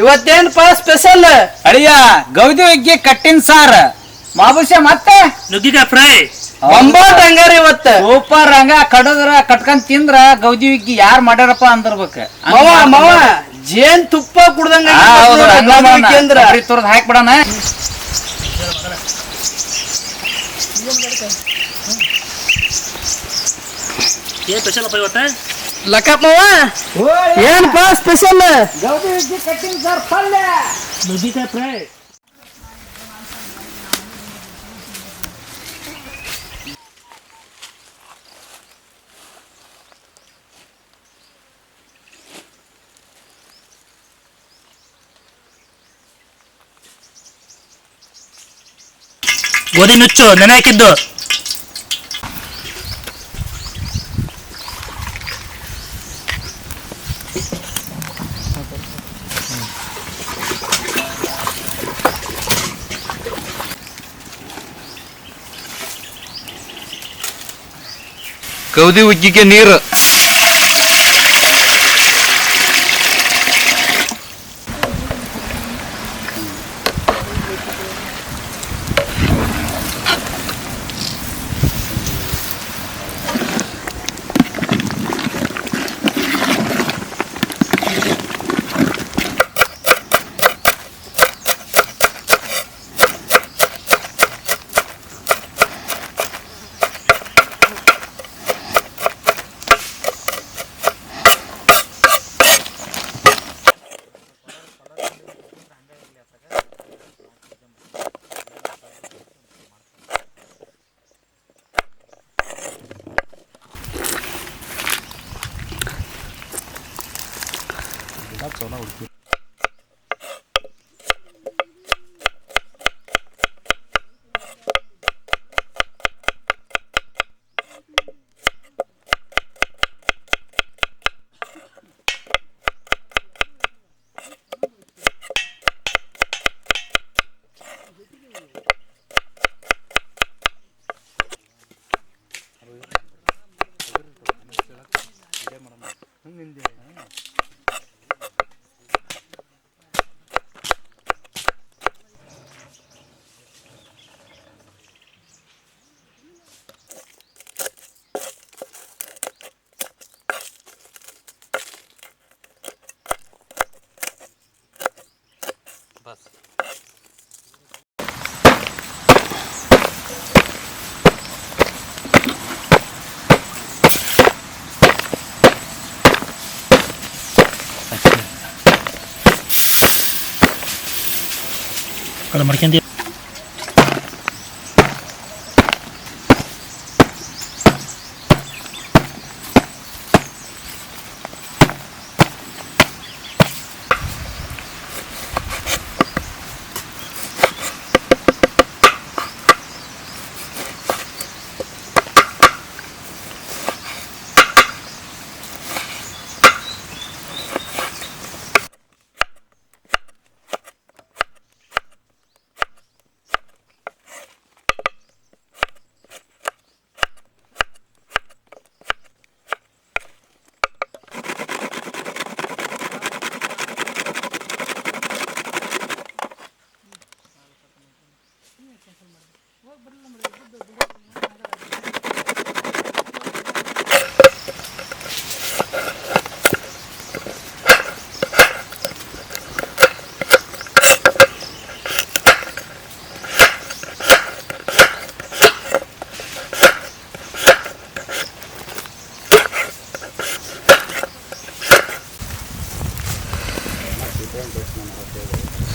ಇವತ್ತೇನಪ್ಪ special ಅಡಿಯ ಗೌದಿ ಹುಗ್ಗಿ ಕಟ್ಟಿನ sir. ಮಾಬುಷ ಮತ್ತೆ? ನುಗ್ಗಿಕಾಯಿ ಫ್ರೈ. ಒಂಬತ್ತು ಹಂಗಾರ ಇವತ್ತ. ಸೂಪರ್ ಹಂಗ ಕಡದ್ರ ಕಟ್ಕೊಂಡ್ ತಿಂದ್ರ ಗೌದಿ ವಿಗ್ಗಿ ಯಾರ್ ಮಾಡ್ಯಾರಪ್ಪ ಅಂದಿರ್ಬೇಕ. ಮವ ಮವ ಜೇನ್ ತುಪ್ಪ ಕುಡ್ದಂಗ ಅಂದ್ರ. ತುರ್ದ್ ಹಾಕ್ಬಿಡಣ ಏನ್ ಸ್ಪೆಷಲ್ ಅಪ್ಪ ಇವತ್ತ? ಲಕ್ಕಪ್ಪ ಮವ ಏನಪ್ಪ ಸ್ಪೆಷಲ್ ಗೌದಿ ಹುಗ್ಗಿ ಕಟ್ಟಿನ ಸಾರ್ ಪಲ್ಯ ನುಗ್ಗಿಕಾಯಿ ಫ್ರೈ ಗೋಧಿ ನುಚ್ಚು ನೆನೆ ಹಾಕಿದ್ದು ಗೌದಿ ಉಜ್ಜಿಗೆ ನೀರು. Kalau merchant Ayan, boss na nakapero.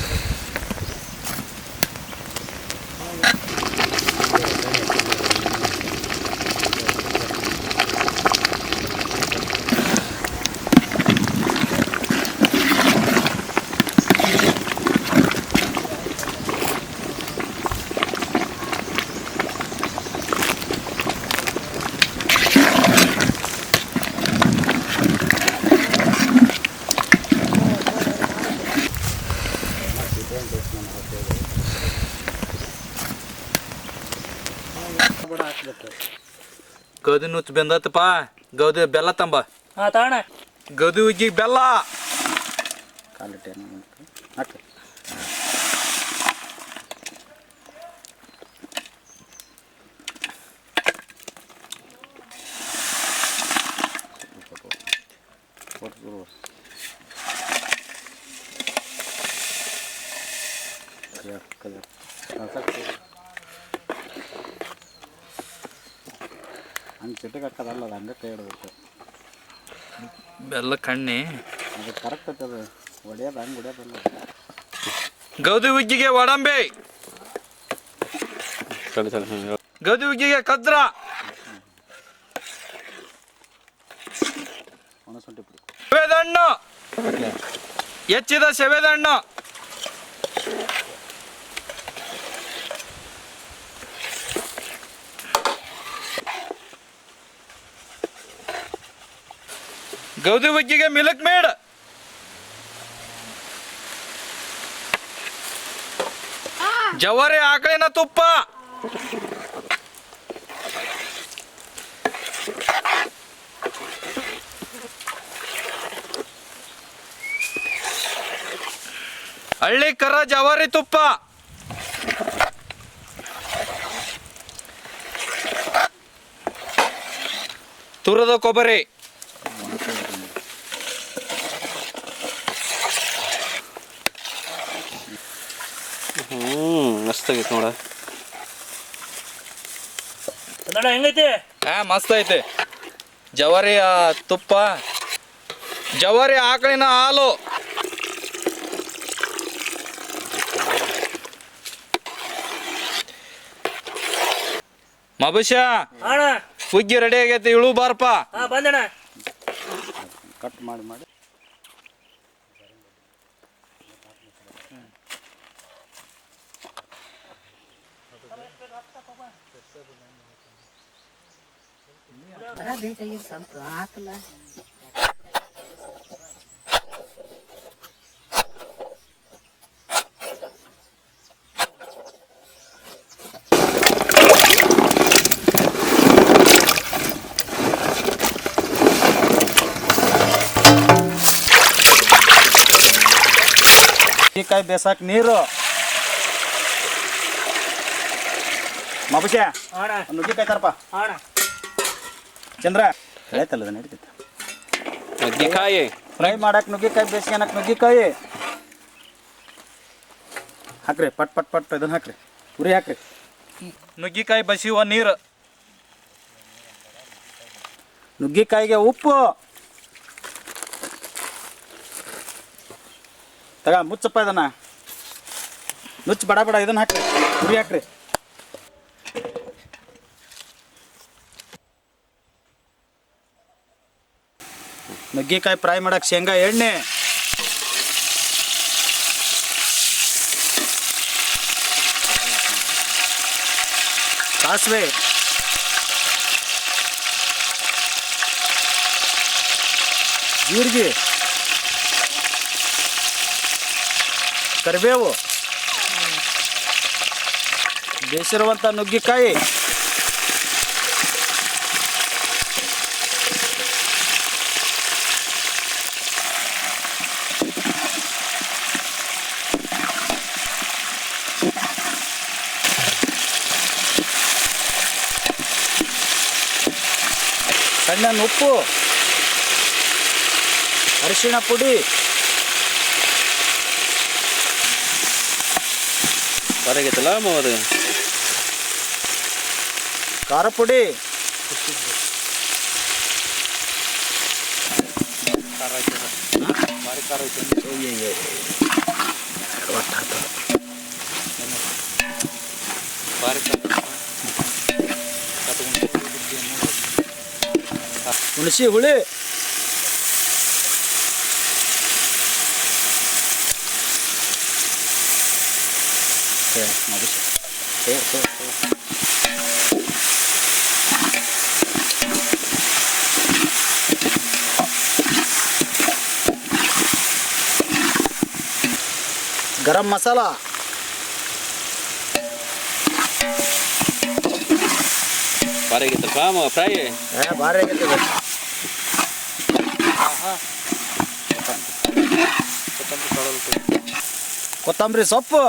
ಗೌದಿ ನುಚ್ಚು ಬೆಂದತ್ತಪ್ಪ ಗೌದಿ ಬೆಲ್ಲ ತಂಬ ಹಾ ತಾಣ ಗೌದಿ ಹುಗ್ಗಿ ಬೆಲ್ಲ ಕಾಲಿಟ್ಟು ಹಾಕಿ ಹಂಗೆ ಚಿಟಕ್ ಹಾಕೋದಲ್ಲ ಅದು ಹಂಗೆ ಕೈ ಹಿಡ್ಬೇಕು ಬೆಲ್ಲ ಕಣ್ಣಿ. ಅದು ಕರೆಕ್ಟ್ ಅದು. ಹೊಡೆಯೋದು ಹಂಗೆ ಹೊಡೆಯೋದಲ್ಲ ಗೌದಿ ಉಗ್ಗಿಗೆ ಒಡಂಬೆ. ಗೌದಿ ಉಗ್ಗಿಗೆ ಕದ್ರ. ಒಣಸುಂಟಿ ಪುಡಿ ಸೆವೆದಣ್ಣು. ಹೆಚ್ಚಿದ ಸೆವೆದಣ್ಣು. ಗೌದಿ ಹುಗ್ಗಿಗೆ ಮಿಲಕ್ ಮೇಡ. ಜವಾರಿ ಆಕಳಿನ ತುಪ್ಪ. ಹಳ್ಳಿ ಕರ ಜವಾರಿ ತುಪ್ಪ. ತುರದ ಕೊಬ್ಬರಿ. ಹ್ಮ್ ಮಸ್ತ್ ಆಗೈತೆ ನೋಡ. ಕನ್ನಡ ಹೆಂಗೈತಿ? ಹಾ ಮಸ್ತ್ ಐತೆ. ಜವಾರಿ ಆ, ತುಪ್ಪ. ಜವಾರಿ ಆಕಳಿನ ಹಾಲು. ಮಬುಷ ಅಣ್ಣ ಹುಗ್ಗಿ ರೆಡಿ ಆಗೈತಿ ಇಳು ಬಾರಪ್ಪ ಹಾ ಬಂದಣ್ಣ. ಕಟ್ ಮಾಡಿ ಮಾಡಿ ಸ್ವಲ್ಪ ಹಾಕಲ್ಲ ನುಗ್ಗಿಕಾಯಿ ಬೇಸಾಕ್ ನೀರು. ಮಬುಷೆ ನುಗ್ಗಿಕಾಯಿ ತರಪ್ಪ ಚಂದ್ರ ಹೇಳ್ತಲ್ಲ ಅದು ನಡೀತೈತೆ ನುಗ್ಗಿಕಾಯಿ. ಫ್ರೈ ಮಾಡಕ್ ನುಗ್ಗಿಕಾಯಿ ಬೇಸ್ಕೊಳಕ್ಕೆ ನುಗ್ಗಿಕಾಯಿ. ಹಾಕ್ರಿ ಪಟ್ ಪಟ್ ಪಟ್ ಇದನ್ನ ಹಾಕ್ರಿ. ಉರಿ ಹಾಕ್ರಿ. ನುಗ್ಗಿಕಾಯಿ ಬಸಿಯುವ ನೀರು. ನುಗ್ಗಿಕಾಯಿಗೆ ಉಪ್ಪು. ತಗ, ಮುಚ್ಚಪ್ಪ ಇದನ್ನ. ಮುಚ್ಚ, ಬಡ ಬಡ, ಇದನ್ನ ಹಾಕ್ರಿ. ಉರಿ ಹಾಕ್ರಿ. ನುಗ್ಗಿಕಾಯಿ ಫ್ರೈ ಮಾಡಕ್ಕೆ ಶೇಂಗಾ ಎಣ್ಣೆ. ಸಾಸಿವೆ. ಜೀರಿಗೆ. ಕರಿಬೇವು ಬೇಸಿರುವಂಥ ನುಗ್ಗಿಕಾಯಿ. ಸಣ್ಣ ಉಪ್ಪು. ಅರಿಶಿಣ ಪುಡಿ. வரகத்தெல்லாம் ஒரு காரப்பொடி. உணச்சி உளு ಹುಣಸಿ ಹುಳಿ ಏ, ಮಗುಚಿ. ಏ, ಏ, ಏ. ಗರಂ ಮಸಾಲ ಹೊರಗೈತಲ್ಪ ಅಮ್ಮ ಫ್ರೈ ಏ ಭಾರಿ ಆಗೈತೆ ಇದು. ಕೊತ್ತಂಬರಿ ಸೊಪ್ಪು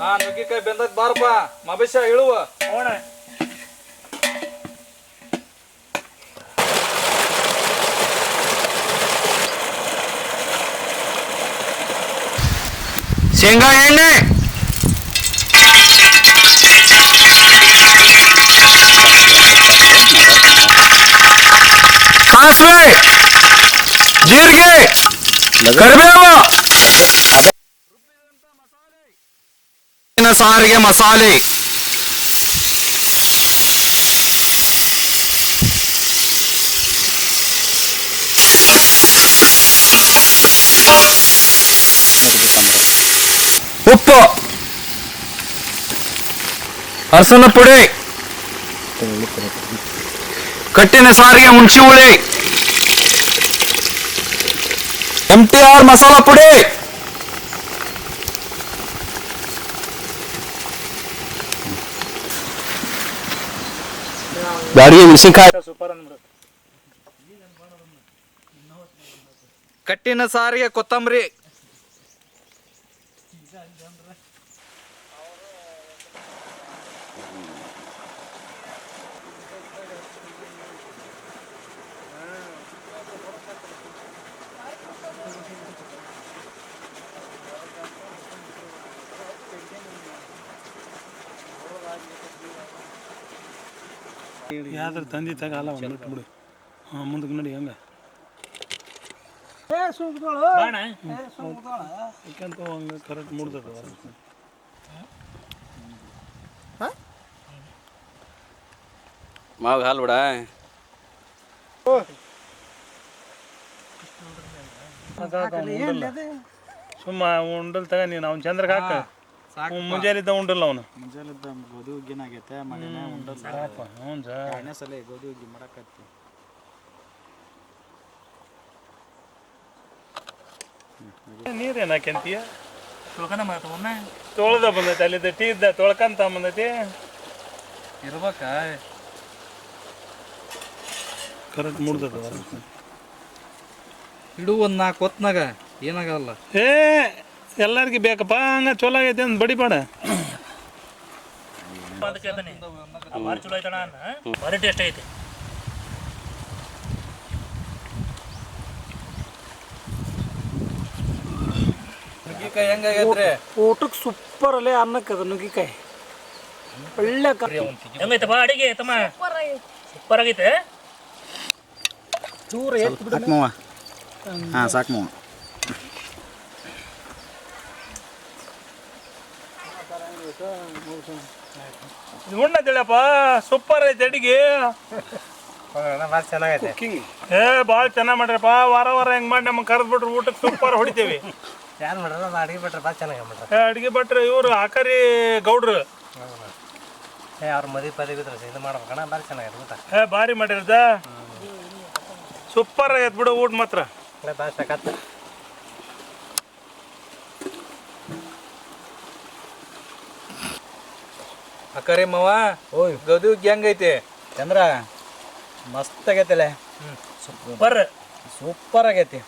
ಹಾ ನುಗ್ಗಿಕಾಯಿ ಬೆಂದದ್ ಬಾರಪ್ಪ ಮಬೇಶ ಇಳುವ ಹೋಣ ಶೇಂಗಾ ಎಣ್ಣೆ ಸಾಸಿವೆ ಜೀರಿಗೆ ಕರಿಬೇವು சாரிய மசாலே ఉప్పు అరసన పొడి కట్టిన సారియ ఉంచి ఉడి ఎంటీఆర్ మసాలా పొడి ಬಾಡಿಗೆ ಮೆಣಸಿನ್ಕಾಯಿ ಸೂಪರ್ ಕಟ್ಟಿನ ಸಾರಿಗೆ ಕೊತ್ತಂಬರಿ ಯಾವ್ದ್ರ ತಂದಿ ತಗ ಅಲ್ಲ ಒಂದು ಬಿಟ್ಬಿಡು ಹಾಂ ಮುಂದಕ್ಕೆ ನಡಿ ಹಂಗೆ ಬಾಣ ಯಾಕಂತ ಹಂಗೆ ಕರೆಕ್ಟ್ ಮುಡ್ದದ ಮಾವಾಗ ಹಾಲು ಬಿಡ ಸುಮ್ಮ ಉಂಡಲ್ ತಗ ನೀನು ಅವ್ನು ಚಂದ್ರಕ್ಕೆ ಹಾಕ ಹ್ಞೂ ಮುಂಜಾನಿದ್ದ ಉಂಡಲ್ಲ ಅವನು? ಗೋಧಿ ಹುಗ್ಗಿನ ಆಗೈತೆ ಮನೆನೇ ಉಂಡಲ್ ಹ್ಞೂ ಜಾ. ಎರಡನೇ ಸಲ ಗೋಧಿ ಹುಗ್ಗಿ ಮಾಡಕತ್ತಿ. ನೀರೇನು ಹಾಕ್ಯಂತೀಯ ತೊಳ್ಕನ ಮಾತವನ್ನ ತೊಳ್ದ ಬಂದೈತೆ ಅಲ್ಲಿದ್ದ ಟೀ ಇದ್ದ ತೊಳ್ಕಂತ ಬಂದೈತಿ. ಇರ್ಬೇಕ? ಕರೆಕ್ಟ್ ಮುಡ್ದದ ಇಡು ಒಂದ್ ನಾಲ್ಕು ಹೊತ್ನಾಗ ಏನಾಗಲ್ಲ. ಏ ಎಲ್ಲರಿಗೆ ಬೇಕಪ್ಪ ಹಂಗ ಚಲೋ ಆಗೈತೆ ಅಂತ ಬಡಿಬೇಡ ಅಂತ ಊಟಕ್ ಆ, ಭಾರಿ ಚಲೋ ಐತಣ ಭಾರಿ ಟೇಸ್ಟ್ ಐತಿ. ನುಗ್ಗಿಕಾಯಿ ಹೆಂಗಾಗೈತ್ರಿ ಊಟಕ್ಕೆ ಸೂಪರ್ ಅಲ್ಲೇ ಅನ್ನಕ್ಕೆ ಅದು ನುಗ್ಗಿಕಾಯಿ. ಒಳ್ಳೆ ಹೆಂಗೈತಪ್ಪ ಅಡಿಗೆ ತಮ್ಮ. ಸೂಪರ್ ಆಗೈತೆ. ಚೂರು ಹಾಂ ಸಾಕು ಮಾವ ತಿಳಪ್ಪ ಸೂಪರ್ ಐತೆ ಅಡಿಗೆ. ಏ ಭಾಳ ಚೆನ್ನಾಗಿ ಮಾಡ್ರಪ್ಪ ವಾರ ವಾರ ಹೆಂಗ್ ಮಾಡಿ ನಮ್ಗೆ ಕರೆದ್ಬಿಟ್ರು ಊಟಕ್ಕೆ ಸೂಪರ್ ಹೊಡಿತೀವಿ. ಯಾರು ಮಾಡ್ರ ಅಡಿಗೆ ಬಿಟ್ರೆ ಭಾಳ ಚೆನ್ನಾಗಿ ಮಾಡ್ರ. ಏ ಅಡಿಗೆ ಭಟ್ರು ಇವರು ಆಕರಿ ಗೌಡ್ರು. ಏ ಅವ್ರ ಮದಿ ಪದವಿ ಇದ್ರೆ ಇದು ಮಾಡ್ಬೇಕಣ್ಣ ಭಾಳ ಚೆನ್ನಾಗಿದೆ ಊಟ. ಏ ಭಾರಿ ಮಾಡಿರದ. ಸೂಪರ್ ಆಗೈತೆ ಬಿಡು ಊಟ ಮಾತ್ರ. ಭಾಳ ಸಾಕತ್ತ ಅಕ್ಕರಿ ಮಾವ ಓಯ್. ಗದು ಹೆಂಗೈತೆ? ಚಂದ್ರ ಮಸ್ತ್ ಹ್ಞೂ ಸೂಪರ್. ಸೂಪರ್ ಆಗೈತಿ.